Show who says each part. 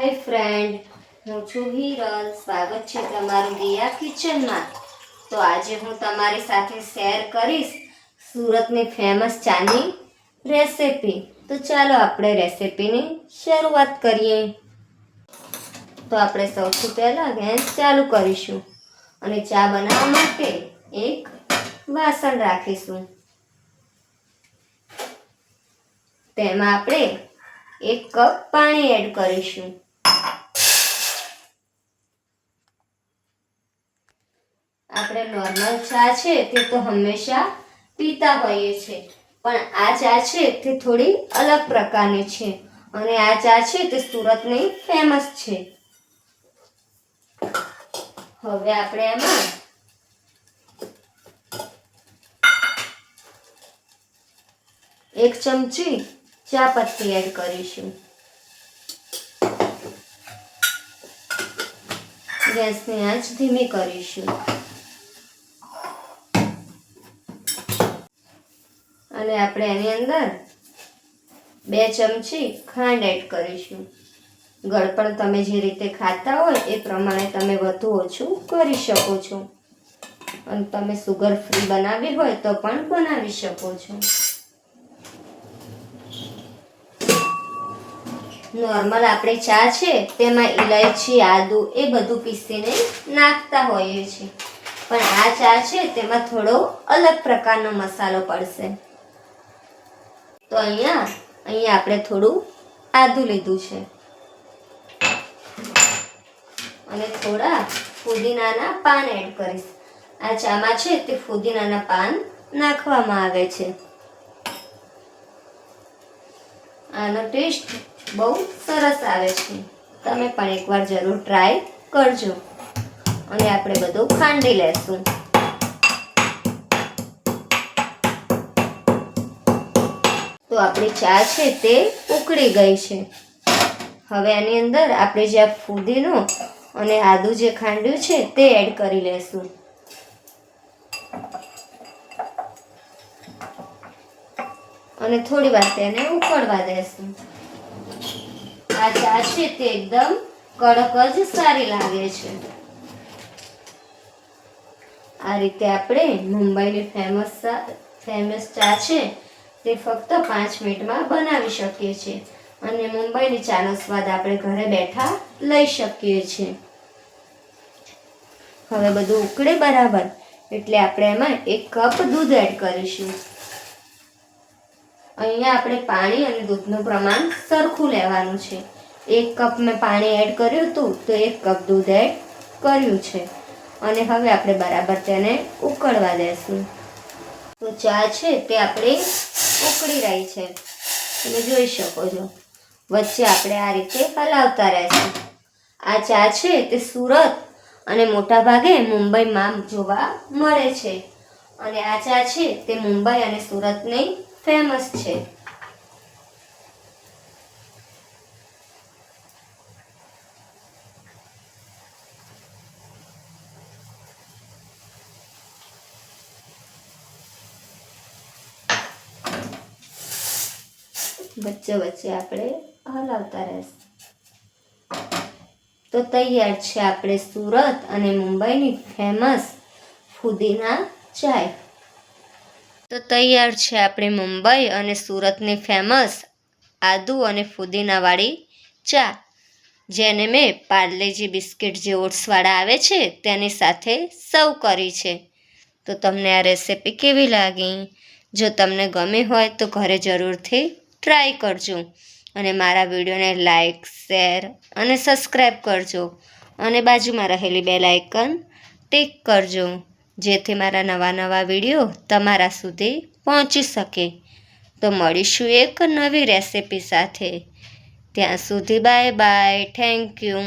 Speaker 1: હાય friend હું છું હિરલ. સ્વાગત છે તમારું દિયા કિચનમાં. તો આજે હું તમારી સાથે શેર કરીશ સુરતની ફેમસ ચાની રેસિપી તો ચાલો આપણે રેસિપીની શરૂઆત કરીએ. તો આપણે સૌથી પહેલાં ગેસ ચાલુ કરીશું અને ચા બનાવવા માટે એક વાસણ રાખીશું. તેમાં આપણે એક કપ પાણી એડ કરીશું. આપણે નોર્મલ ચા છે તે તો હંમેશા પીતા હોઈએ છીએ પણ આ ચા છે તે થોડી અલગ પ્રકારની છે અને આ ચા છે તે સુરતની ફેમસ છે. હવે આપણે એમાં એક ચમચી ચા પત્તી એડ કરીશું. ગેસની આંચ ધીમી કરીશું. અને આપણે એની અંદર બે ચમચી ખાંડ એડ કરીશું. ગળપણ તમે જે રીતે ખાતા હોય એ પ્રમાણે તમે વધુ ઓછું કરી શકો છો. અને તમે સુગર ફ્રી બનાવવી હોય તો પણ બનાવી શકો છો. નોર્મલ આપણે ચા છે, તેમાં ઇલાયચી આદુ એ બધું પીસીને નાખતા હોઈએ છીએ. પણ આ ચા છે, તેમાં થોડો અલગ પ્રકારનો મસાલો પડશે. તો અહીંયા અહીંયા આપણે થોડું આદું લીધું છે. અને થોડા ફુદીનાના પાન એડ કરીશ. આ ચામાં છે તે ફુદીનાના પાન નાખવામાં આવે છે. આનો ટેસ્ટ બહુ સરસ આવે છે. તમે પણ એકવાર જરૂર ટ્રાય કરજો. અને આપણે બધું ખાંડી લેશું. તો આપણી ચા છે તે ઉકળી ગઈ છે. હવે આની અંદર આપણે જે આ ફુદીનો અને આદુ જે ખાંડ્યું છે તે એડ કરી લેશું. અને થોડી વાર તેને ઉકળવા દેશું. આ ચા છે તે એકદમ કડક જ સારી લાગે છે. આ રીતે આપણે મુંબઈની ફેમસ ફેમસ ચા છે તે ફક્ત પાંચ મિનિટમાં બનાવી શકીએ છીએ. અને મુંબઈની ચાનો સ્વાદ આપણે ઘરે બેઠા લઈ શકીએ છીએ. હવે બધું ઉકળે બરાબર, એટલે આપણે એમાં એક કપ દૂધ એડ કરીશું. અહીંયા આપણે પાણી અને દૂધનું પ્રમાણ સરખું લેવાનું છે. એક કપ મેં પાણી એડ કર્યું હતું, તો એક કપ દૂધ એડ કર્યું છે. અને હવે આપણે બરાબર તેને ઉકળવા દેશું. તો ચા છે તે આપણે ઉકળી રહી છે. તમે જોઈ શકો છો. વચ્ચે આપણે આ રીતે હલાવતા રહેશું. આ ચા છે તે સુરત અને મોટા ભાગે મુંબઈમાં જોવા મળે છે. અને આ ચા છે તે મુંબઈ અને સુરતની ફેમસ છે. વચ્ચે વચ્ચે આપણે હલાવતા રહેશે. તો તૈયાર છે આપણે સુરત અને મુંબઈની ફેમસ ફુદીના ચાય. તો તૈયાર છે આપણે મુંબઈ અને સુરતની ફેમસ આદુ અને ફુદીનાવાળી ચા. જેને મેં પાર્લેજી બિસ્કિટ જે ઓટ્સવાળા આવે છે તેની સાથે સર્વ કરી છે. તો તમને આ રેસીપી કેવી લાગી? જો તમને ગમી હોય તો ઘરે જરૂરથી ટ્રાય કરજો. અને મારા વિડીયોને લાઇક શેર અને સબસ્ક્રાઈબ કરજો. અને બાજુમાં રહેલી બે લાઇકન ટિક કરજો, જેથી મારા નવા નવા વીડિયો તમારા સુધી પહોંચી શકે. તો મળીશું એક નવી રેસિપી સાથે. ત્યાં સુધી બાય બાય થેન્ક યુ